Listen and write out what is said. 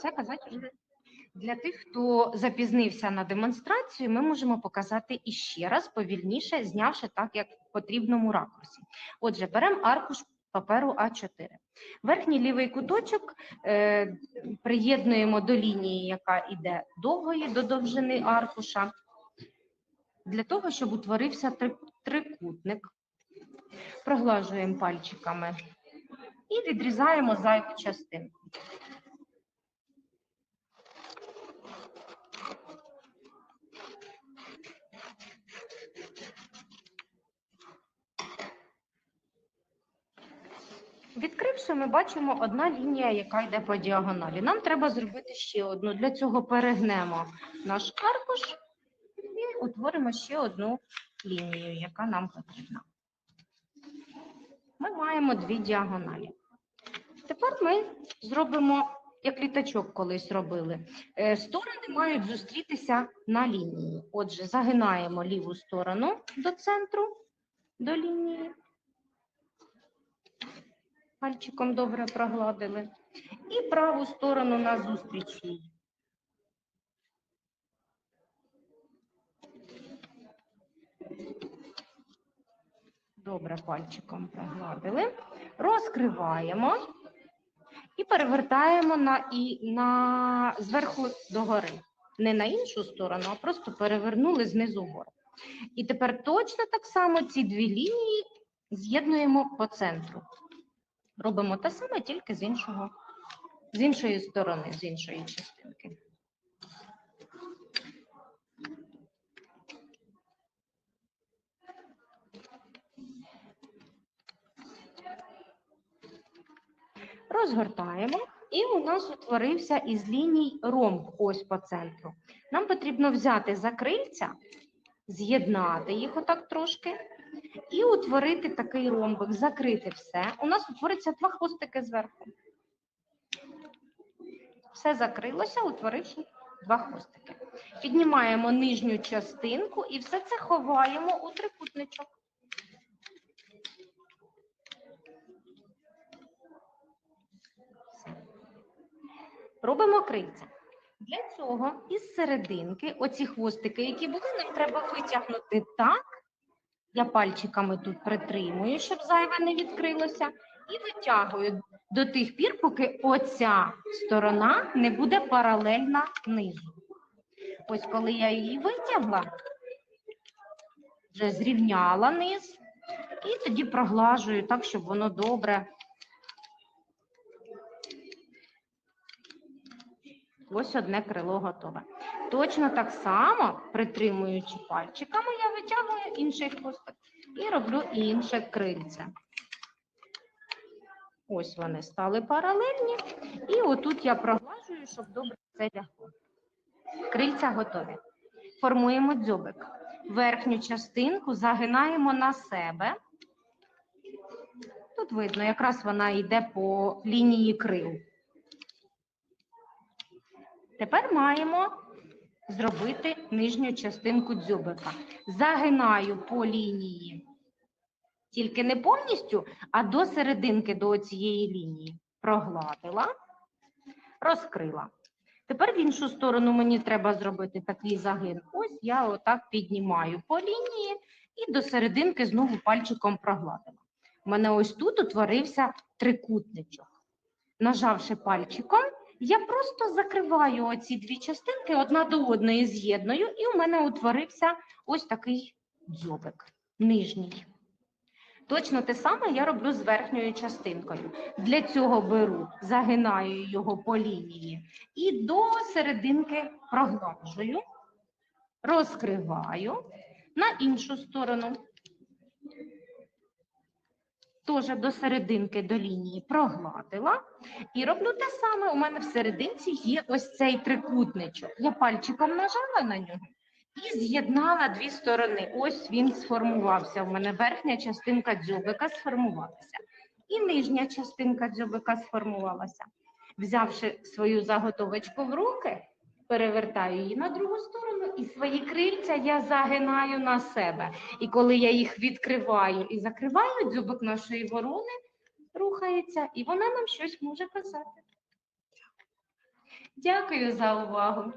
все казати вже. Для тих, хто запізнився на демонстрацію, ми можемо показати іще раз повільніше, знявши так, як в потрібному ракурсі. Отже, беремо аркуш паперу А4. Верхній лівий куточок е, приєднуємо до лінії, яка йде довгої до довжини аркуша, для того, щоб утворився трикутник. Проглажуємо пальчиками і відрізаємо зайву частинку. Відкривши, ми бачимо одна лінія, яка йде по діагоналі. Нам треба зробити ще одну. Для цього перегнемо наш аркуш і утворимо ще одну лінію, яка нам потрібна. Ми маємо дві діагоналі. Тепер ми зробимо, як літачок колись робили. Е, Сторони мають зустрітися на лінії. Отже, загинаємо ліву сторону до центру, до лінії. Пальчиком добре прогладили. І праву сторону назустріч їй. Добре пальчиком прогладили. Розкриваємо і перевертаємо на, і, на зверху догори. Не на іншу сторону, а просто перевернули знизу вгору. І тепер точно так само ці дві лінії з'єднуємо по центру. Робимо те саме, тільки з іншого, з іншої сторони, з іншої частинки. Розгортаємо, і у нас утворився із ліній ромб ось по центру. Нам потрібно взяти закрильця, з'єднати їх отак трошки і утворити такий ромбик, закрити все. У нас утвориться два хвостики зверху. Все закрилося, утворивши два хвостики. Піднімаємо нижню частинку і все це ховаємо у трикутничок. Робимо крильця. Для цього із серединки оці хвостики, які були, нам треба витягнути так, я пальчиками тут притримую, щоб зайве не відкрилося, і витягую до тих пір, поки оця сторона не буде паралельна низу. Ось коли я її витягла, вже зрівняла низ, і тоді проглажую так, щоб воно добре. Ось одне крило готове. Точно так само, притримуючи пальчиками, я витягую інший хвостик і роблю інше крильце. Ось вони стали паралельні. І отут я проглажую, щоб добре це лягло. Крильця готові. Формуємо дзьобик. Верхню частинку загинаємо на себе. Тут видно, якраз вона йде по лінії крил. Тепер маємо зробити нижню частинку дзьобика. Загинаю по лінії, тільки не повністю, а до серединки до цієї лінії. Прогладила, розкрила. Тепер в іншу сторону мені треба зробити такий загин. Ось я отак піднімаю по лінії і до серединки знову пальчиком прогладила. У мене ось тут утворився трикутничок. Нажавши пальчиком, я просто закриваю оці дві частинки одна до одної з'єдную, і у мене утворився ось такий дзьобик нижній. Точно те саме я роблю з верхньою частинкою. Для цього беру, загинаю його по лінії і до серединки проглажую, розкриваю на іншу сторону. Теж до серединки до лінії прогладила. І роблю те саме. У мене в серединці є ось цей трикутничок. Я пальчиком нажала на нього і з'єднала дві сторони. Ось він сформувався. У мене верхня частинка дзьобика сформувалася. І нижня частинка дзьобика сформувалася. Взявши свою заготовочку в руки, перевертаю її на другу сторону, і свої крильця я загинаю на себе. І коли я їх відкриваю і закриваю, дзьобик нашої ворони рухається, і вона нам щось може казати. Дякую за увагу.